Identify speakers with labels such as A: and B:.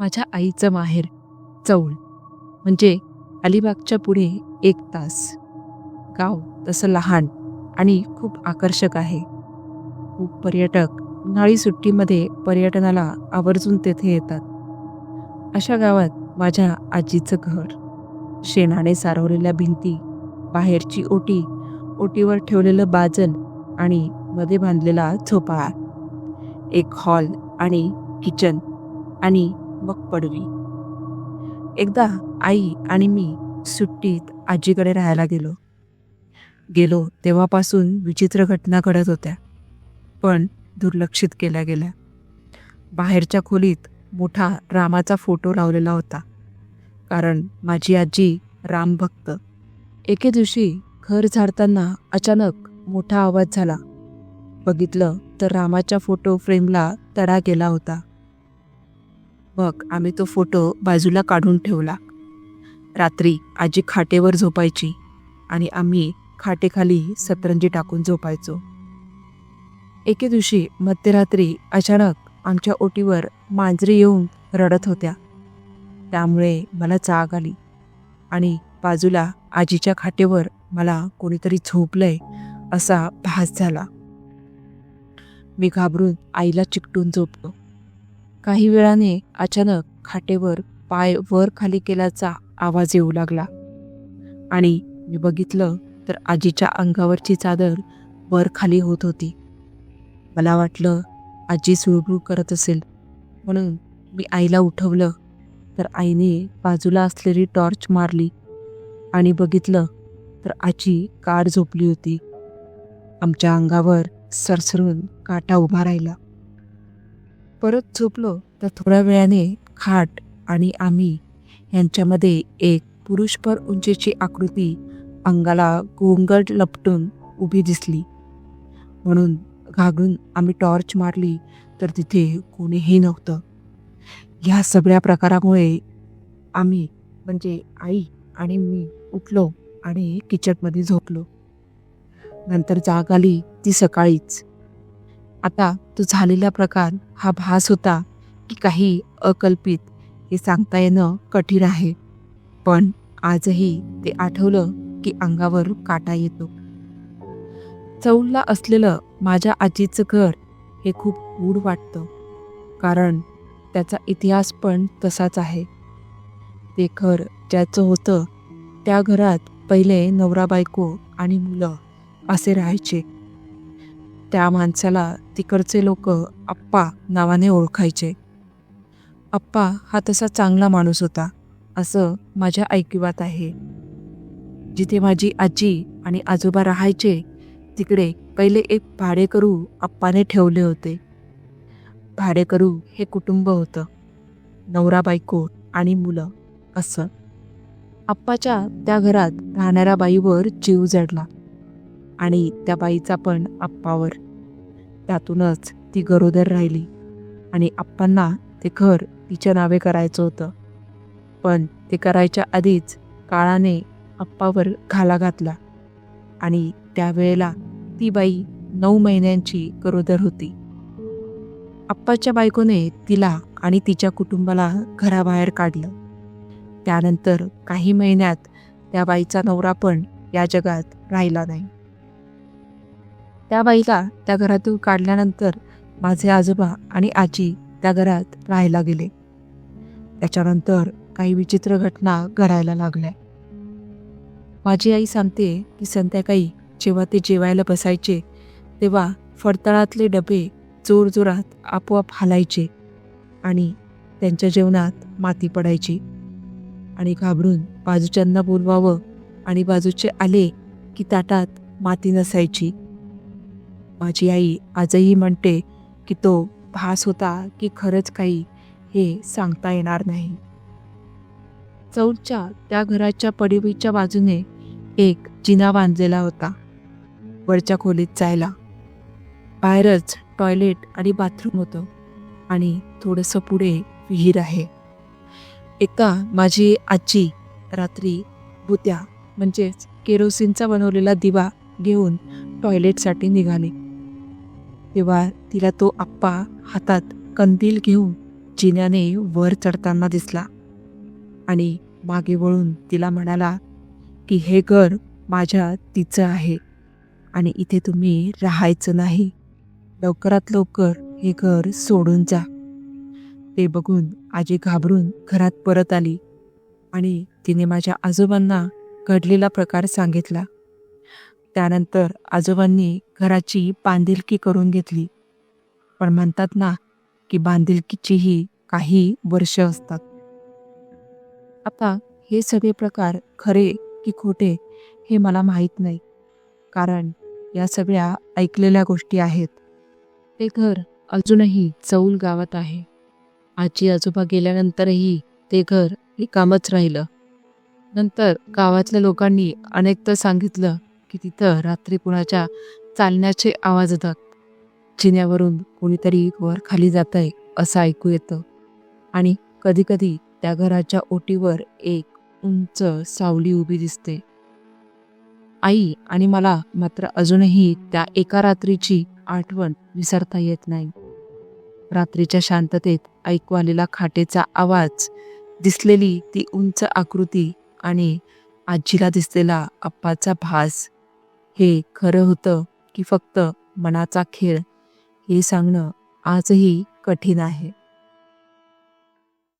A: माझ्या आईचं माहेर चौल. म्हणजे अलिबागच्या पुढे एक तास. गाव तसं लहान आणि खूप आकर्षक आहे. खूप पर्यटक उन्हाळी सुट्टीमध्ये पर्यटनाला आवर्जून तेथे येतात. अशा गावात माझ्या आजीचं घर. शेणाने सारवलेल्या भिंती बाहेरची ओटी ओटीवर ठेवलेलं बाजन आणि मध्ये बांधलेला झोपाळा. एक हॉल आणि किचन आणि मग पडवी. एकदा आई आणि मी सुट्टीत आजीकडे राहायला गेलो. गेलो तेव्हापासून विचित्र घटना घडत होत्या पण दुर्लक्षित केल्या गेल्या. बाहेरच्या खोलीत मोठा रामाचा फोटो लावलेला होता कारण माझी आजी रामभक्त एके दिवशी घर झाडताना अचानक मोठा आवाज झाला. बघितलं तर रामाच्या फोटो फ्रेमला तडा गेला होता. मग आम्ही तो फोटो बाजूला काढून ठेवला. रात्री आजी खाटेवर झोपायची आणि आम्ही खाटेखाली सतरंजी टाकून झोपायचो. एके दिवशी मध्यरात्री अचानक आमच्या ओटीवर मांजरी येऊन रडत होत्या. त्यामुळे मला जाग आली आणि बाजूला आजीच्या खाटेवर मला कोणीतरी झोपलंय असा भास झाला. मी घाबरून आईला चिकटून झोपलो. काही वेळाने अचानक खाटेवर पाय वर खाली केल्याचा आवाज येऊ लागला. आणि मी बघितलं तर आजीच्या अंगावरची चादर वर खाली होत होती. मला वाटलं आजी सुळबुळ करत असेल. म्हणून मी आईला उठवलं तर आईने बाजूला असलेली टॉर्च मारली आणि बघितलं तर आजी कार झोपली होती. आमच्या अंगावर सरसरून काटा उभा राहिला. परत झोपलो तर थोड्या वेळाने खाट आणि आम्ही यांच्यामध्ये एक पुरुषभर उंचीची आकृती अंगाला गोंगट लपटून उभी दिसली. म्हणून घागरून आम्ही टॉर्च मारली तर तिथे कोणीही नव्हतं. ह्या सगळ्या प्रकारामुळे आम्ही म्हणजे आई आणि मी उठलो आणि किचनमध्ये झोपलो. नंतर जाग आली ती सकाळीच. आता तो झालेला प्रकार हा भास होता की काही अकल्पित हे सांगता येणं कठीण आहे. पण आजही ते आठवलं की अंगावर काटा येतो. चौलला असलेलं माझ्या आजीचं घर हे खूप गूढ वाटतं. कारण त्याचा इतिहास पण तसाच आहे. ते घर ज्याचं होतं त्या घरात पहिले नवरा बायको आणि मुलं असे राहायचे. त्या माणसाला तिकडचे लोक आप्पा नावाने ओळखायचे. आप्पा हा तसा चांगला माणूस होता असं माझ्या ऐकिवात आहे. जिथे माझी आजी आणि आजोबा राहायचे तिकडे पहिले एक भाडेकरू आप्पाने ठेवले होते. भाडेकरू हे कुटुंब होतं. नवरा बायको आणि मुलं असं. आप्पाच्या त्या घरात राहणाऱ्या बाईवर जीव जडला. आणि त्या बाईचा पण आप्पावर. त्यातूनच ती गरोदर राहिली आणि आप्पांना ते घर तिच्या नावे करायचं होतं. पण ते करायच्या आधीच काळाने आप्पावर घाला घातला आणि त्यावेळेला ती बाई नऊ महिन्यांची गरोदर होती. आप्पाच्या बायकोने तिला आणि तिच्या कुटुंबाला घराबाहेर काढलं. त्यानंतर काही महिन्यात त्या बाईचा नवरा पण या जगात राहिला नाही. त्या बाईला त्या घरातून काढल्यानंतर माझे आजोबा आणि आजी त्या घरात राहायला गेले. त्याच्यानंतर काही विचित्र घटना घडायला लागल्या. माझी आई सांगते की संध्याकाळी जेव्हा ते जेवायला बसायचे तेव्हा फडतळातले डबे जोरजोरात आपोआप हालायचे आणि त्यांच्या जेवणात माती पडायची आणि घाबरून बाजूच्यांना बोलवावं आणि बाजूचे आले की ताटात माती नसायची. माझी आई आजही म्हणते की तो भास होता की खरंच काही हे सांगता येणार नाही. चौथच्या त्या घराच्या पडवीच्या बाजूने एक जिना बांधलेला होता. वरच्या खोलीत जायला. बाहेरच टॉयलेट आणि बाथरूम होतं आणि थोडंसं पुढे विहीर आहे. एका माझी आजी रात्री भुत्या म्हणजेच केरोसिनचा बनवलेला दिवा घेऊन टॉयलेटसाठी निघाली. तेव्हा तिला तो आप्पा हातात कंदील घेऊन जिन्याने वर चढताना दिसला. आणि मागे वळून तिला म्हणाला की हे घर माझ्या तिचं आहे आणि इथे तुम्ही राहायचं नाही. लवकरात लवकर हे घर सोडून जा. ते बघून आजी घाबरून घरात परत आली आणि तिने माझ्या आजोबांना घडलेला प्रकार सांगितला. त्यानंतर आजोबांनी घराची बांधिलकी करून घेतली. पण म्हणतात ना की बांधिलकीचीही काही वर्ष असतात. आता हे सगळे प्रकार खरे की खोटे हे मला माहीत नाही. कारण या सगळ्या ऐकलेल्या गोष्टी आहेत. ते घर अजूनही चौल गावात आहे. आजी आजोबा गेल्यानंतरही ते घर रिकामच राहिलं. नंतर गावातल्या लोकांनी अनेकदा सांगितलं की तिथं रात्री कुणाच्या चालण्याचे आवाज येतात. जिन्यावरून कोणीतरी वर खाली जात आहे असं ऐकू येतं. आणि कधीकधी त्या घराच्या ओटीवर एक उंच सावली उभी दिसते. आई आणि मला मात्र अजूनही त्या एका रात्रीची आठवण विसरता येत नाही. रात्रीच्या शांततेत ऐकू आलेला खाटेचा आवाज दिसलेली ती उंच आकृती आणि आजीला दिसलेला अप्पाचा भास हे खरं होतं की फक्त मनाचा खेळ हे सांगणं आजही कठीण आहे.